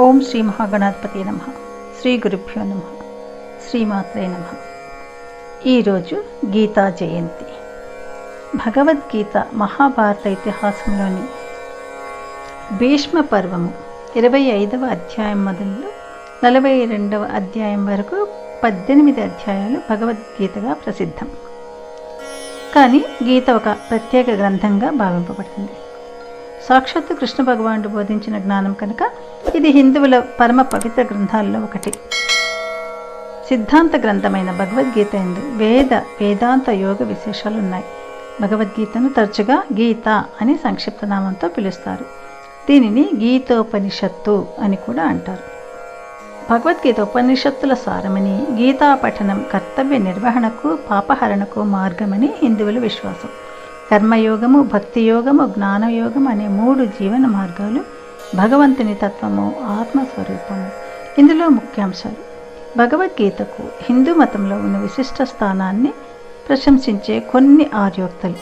ఓం శ్రీ మహాగణాధిపతి నమ. శ్రీ గురుభ్యో నమ. శ్రీమాత్రే నమ. ఈరోజు గీతా జయంతి. భగవద్గీత మహాభారత ఇతిహాసంలోని భీష్మ పర్వము ఇరవై ఐదవ అధ్యాయం మొదలు నలభై రెండవ అధ్యాయం వరకు పద్దెనిమిది అధ్యాయాలు భగవద్గీతగా ప్రసిద్ధం. కానీ గీత ఒక ప్రత్యేక గ్రంథంగా భావింపబడుతుంది. సాక్షాత్తు కృష్ణ భగవానుడు బోధించిన జ్ఞానం కనుక ఇది హిందువుల పరమ పవిత్ర గ్రంథాల్లో ఒకటి. సిద్ధాంత గ్రంథమైన భగవద్గీత ఎందు వేద వేదాంత యోగ విశేషాలు ఉన్నాయి భగవద్గీతను తరచుగా గీత అని సంక్షిప్త నామంతో పిలుస్తారు. దీనిని గీతోపనిషత్తు అని కూడా అంటారు. భగవద్గీత ఉపనిషత్తుల సారమని గీతా పఠనం కర్తవ్య నిర్వహణకు పాపహరణకు మార్గమని హిందువుల విశ్వాసం. కర్మయోగము భక్తి యోగము జ్ఞానయోగం అనే మూడు జీవన మార్గాలు భగవంతుని తత్వము ఆత్మస్వరూపము. ఇందులో ముఖ్యాంశాలు. భగవద్గీతకు హిందూ మతంలో ఉన్న విశిష్ట స్థానాన్ని ప్రశంసించే కొన్ని ఆర్యోక్తలు.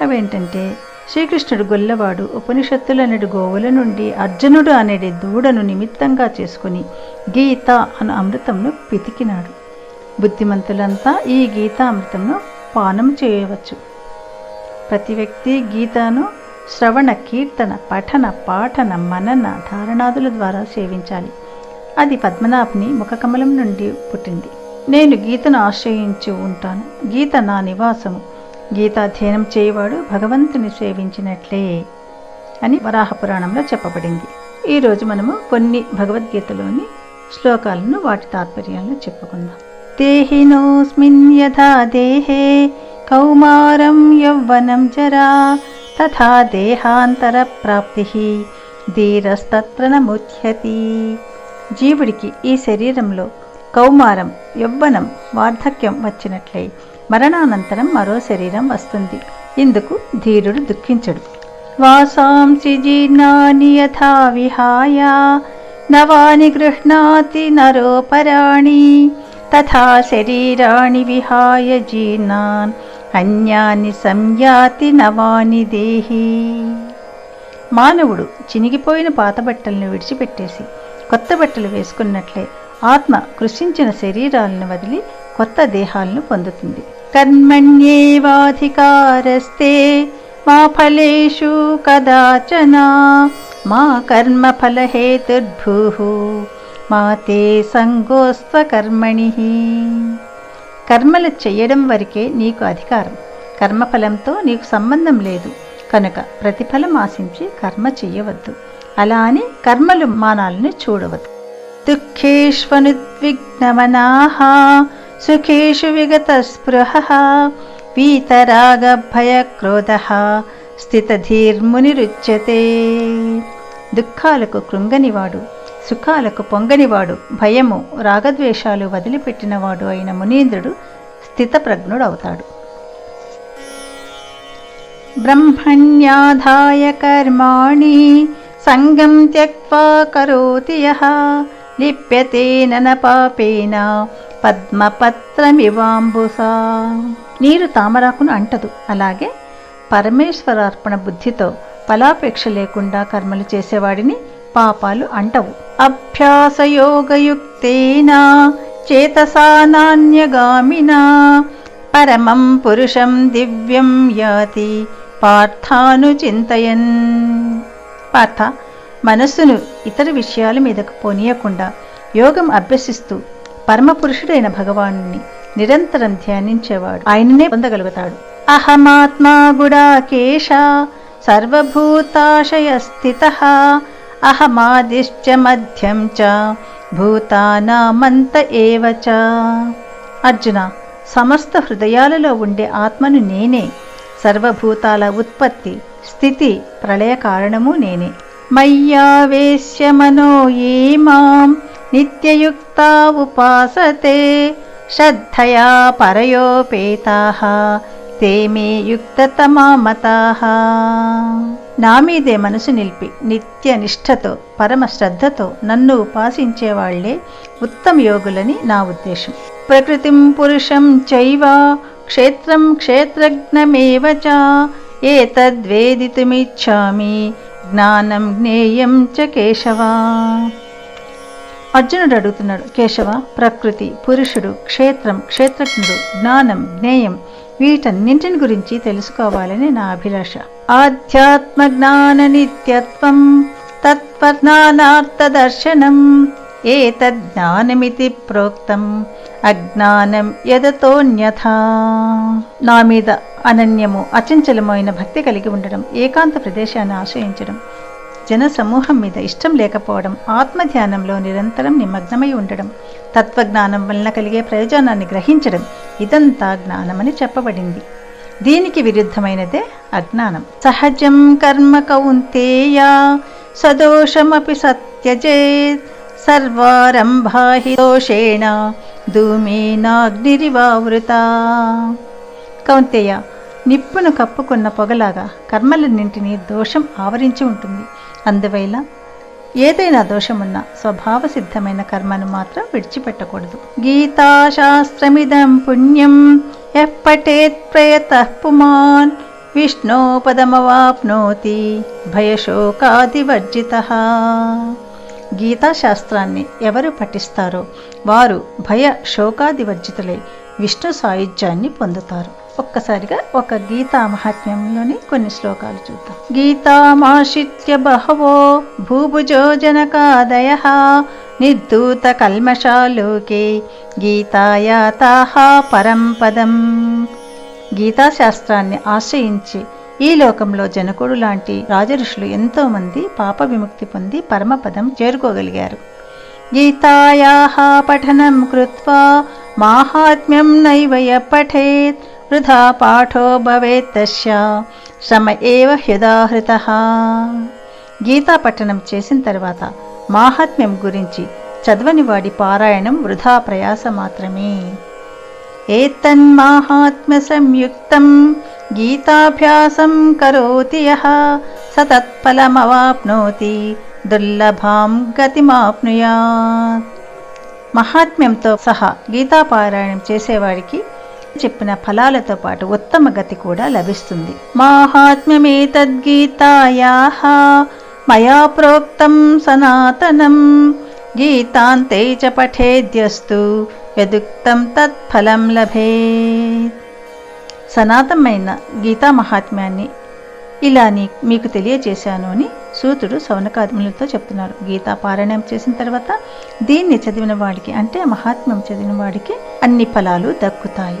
అవేంటంటే శ్రీకృష్ణుడు గొల్లవాడు ఉపనిషత్తులనడు గోవుల నుండి అర్జునుడు అనేది దూడను నిమిత్తంగా చేసుకుని గీత అను అమృతంను పితికినాడు. బుద్ధిమంతులంతా ఈ గీతామృతంను పానం చేయవచ్చు. ప్రతి వ్యక్తి గీతను శ్రవణ కీర్తన పఠన పాఠన మనన ధారణాదుల ద్వారా సేవించాలి. అది పద్మనాభ్ని ముఖకమలం నుండి పుట్టింది. నేను గీతను ఆశ్రయించి ఉంటాను. గీత నా నివాసము. గీతాధ్యయనం చేయవాడు భగవంతుని సేవించినట్లే అని వరాహ పురాణంలో చెప్పబడింది. ఈరోజు మనము కొన్ని భగవద్గీతలోని శ్లోకాలను వాటి తాత్పర్యాలను చెప్పుకుందాం. దేహినోస్మిన్ యథా దేహే కౌమారం యౌవనం జరా తథా దేహాంతర ప్రాప్తి ధీరస్తత్ర నముచ్యతి జీవుడికి ఈ శరీరంలో కౌమారం యవ్వనం వార్ధక్యం వచ్చినట్లయి మరణానంతరం మరో శరీరం వస్తుంది. ఇందుకు ధీరుడు దుఃఖించడు. వాసాంసి జీర్ణాని యథా విహాయ నవాని గృహ్ణాతి నరోపరాణి తథా శరీరాణి విహాయ జీర్ణాన్. అన్యాని సంయాతి నవాని దేహి. మానవుడు చినిగిపోయిన పాత బట్టలను విడిచిపెట్టేసి కొత్త బట్టలు వేసుకున్నట్లే ఆత్మ కృషించిన శరీరాలను వదిలి కొత్త దేహాలను పొందుతుంది. కర్మణ్యేవాధికారస్తే మా ఫలేషు కదాచన మా కర్మ ఫలహేతుర్భూ మా తే సంగోస్త్వ కర్మణి. కర్మలు చేయడం వరకే నీకు అధికారం. కర్మఫలంతో నీకు సంబంధం లేదు. కనుక ప్రతిఫలం ఆశించి కర్మ చెయ్యవద్దు. అలా అని కర్మలు మానాలని చూడవద్దు. దుఃఖేష్వనుద్విగ్నమనాహ సుఖేషు విగత స్పృహ వీతరాగ భయ క్రోధ స్థితధీర్మునిరుచ్యతే దుఃఖాలకు కృంగనివాడు సుఖాలకు పొంగనివాడు భయము రాగద్వేషాలు వదిలిపెట్టినవాడు అయిన మునీంద్రుడు స్థితప్రజ్ఞుడవుతాడు. బ్రహ్మణ్యాధాయ కర్మాణి సంగం త్యక్వా కరోతి యః లిప్యతే నన పాపేన పద్మపత్రమివాంబుసా. నీరు తామరాకును అంటదు అలాగే పరమేశ్వరార్పణ బుద్ధితో ఫలాపేక్ష లేకుండా కర్మలు చేసేవాడిని పాపాలు అంటవు. అభ్యాసయోగయుక్తేన చేతసా నాన్యగామినా పరమం పురుషం దివ్యం యాతి పార్థాను చింతయన్ పార్థ మనస్సును ఇతర విషయాల మీదకు పోనీయకుండా యోగం అభ్యసిస్తూ పరమపురుషుడైన భగవాను నిరంతరం ధ్యానించేవాడు. ఆయననే పొందగలుగుతాడు. అహమాత్మా గుడాకేశ సర్వభూతాశయ స్థిత అహమాదిశ్చ మధ్యం చ భూతానామంత ఏవ చ. అర్జున సమస్త హృదయాలలో ఉండే ఆత్మను నేనే. సర్వభూతాల ఉత్పత్తి స్థితి ప్రళయ కారణము నేనే. మయ్యావేశ్య మనో ఏ మాం నిత్యయుక్త ఉపాసతే శ్రద్ధయా పరయోపేతా తే మే యుక్తతమా నా మీదే మనసు నిలిపి నిత్య నిష్ఠతో పరమ శ్రద్ధతో నన్ను ఉపాసించేవాళ్ళే ఉత్తమ యోగులని నా ఉద్దేశం. ప్రకృతిం పురుషం చైవ క్షేత్రం క్షేత్రజ్ఞమేవ చ ఏతద్వేదితుమిచ్చామి జ్ఞానం జ్ఞేయం చ కేశవా. అర్జునుడు అడుగుతున్నాడు కేశవ ప్రకృతి పురుషుడు క్షేత్రం క్షేత్రజ్ఞుడు జ్ఞానం జ్ఞేయం వీటన్నింటిని గురించి తెలుసుకోవాలని నా అభిలాష. ఆధ్యాత్మ జ్ఞాన నిత్యత్వం తత్వజ్ఞానార్థ దర్శనం ఏతజ్ఞానమితి ప్రోక్తం అజ్ఞానం యదతోన్యథా. నా మీద అనన్యము అచంచలమైన భక్తి కలిగి ఉండడం ఏకాంత ప్రదేశాన్ని ఆశ్రయించడం జన సమూహం మీద ఇష్టం లేకపోవడం ఆత్మధ్యానంలో నిరంతరం నిమగ్నమై ఉండడం తత్వజ్ఞానం వలన కలిగే ప్రయోజనాన్ని గ్రహించడం ఇదంతా జ్ఞానమని చెప్పబడింది. దీనికి విరుద్ధమైనదే అజ్ఞానం. సహజం కర్మ కౌంతేయ సదోషమపి సత్యజేత్ సర్వారంభాహి దోషేణ ధూమేనాగ్నిరివావృత. కౌంతేయ నిప్పును కప్పుకున్న పొగలాగా కర్మలన్నింటినీ దోషం ఆవరించి ఉంటుంది. అందువల్ల ఏదైనా దోషమున్న స్వభావ సిద్ధమైన కర్మను మాత్రం విడిచిపెట్టకూడదు. గీతాశాస్త్రమిదం పుణ్యం. ఎప్పటేత్ ప్రయత పుమాన్. విష్ణోపదమవాప్నోతి. భయశోకాదివర్జిత. గీతాశాస్త్రాన్ని ఎవరు పఠిస్తారో వారు భయ శోకాదివర్జితులై విష్ణు సాయుధ్యాన్ని పొందుతారు. ఒక్కసారిగా ఒక గీతా మహాత్మ్యంలోని కొన్ని శ్లోకాలు చూద్దాం. గీతామాశ్రిత్య బహవో భూభుజో జనకాదయ నిర్దూత కల్మషాలోకే గీతాయాతాహ పరంపదం గీతాశాస్త్రాన్ని ఆశ్రయించి ఈ లోకంలో జనకుడు లాంటి రాజఋషులు ఎంతోమంది పాప విముక్తి పొంది పరమపదం చేరుకోగలిగారు. గీతాయా పఠనం కృత్వా మాహాత్మ్యం నైవయ పఠేత్. వృధా పాఠో భవేత్ శ్రమ ఏవ హ్యుదాహృత గీతా పఠనం చేసిన తర్వాత మాహాత్మ్యం గురించి చదవని వాడి పారాయణం వృధా ప్రయాస మాత్రమే. ఏతన్మాహాత్మ్య సంయుక్తం గీతాభ్యాసం కరోతి యః। సతత్ఫలమవాప్నోతి దుర్లభాం గతిమాప్నుయాత్। మహాత్మ్యంతో సహా గీతాపారాయణం చేసేవాడికి చెప్పిన ఫలాలతో పాటు ఉత్తమ గతి కూడా లభిస్తుంది. మాహాత్మ్యమేతద్గీతాయాః మయా ప్రోక్తం సనాతనం గీతాంతే చ పఠేద్యస్తు యదుక్తం తత్ఫలం లభే సనాతనమైన గీతా మహాత్మ్యాన్ని ఇలా నీ మీకు తెలియజేశాను అని సూతుడు సౌనకాత్ములతో చెప్తున్నాడు గీతా పారాయణం చేసిన తర్వాత దీన్ని చదివిన వాడికి అంటే మహాత్మ్యం చదివిన వాడికి అన్ని ఫలాలు దక్కుతాయి.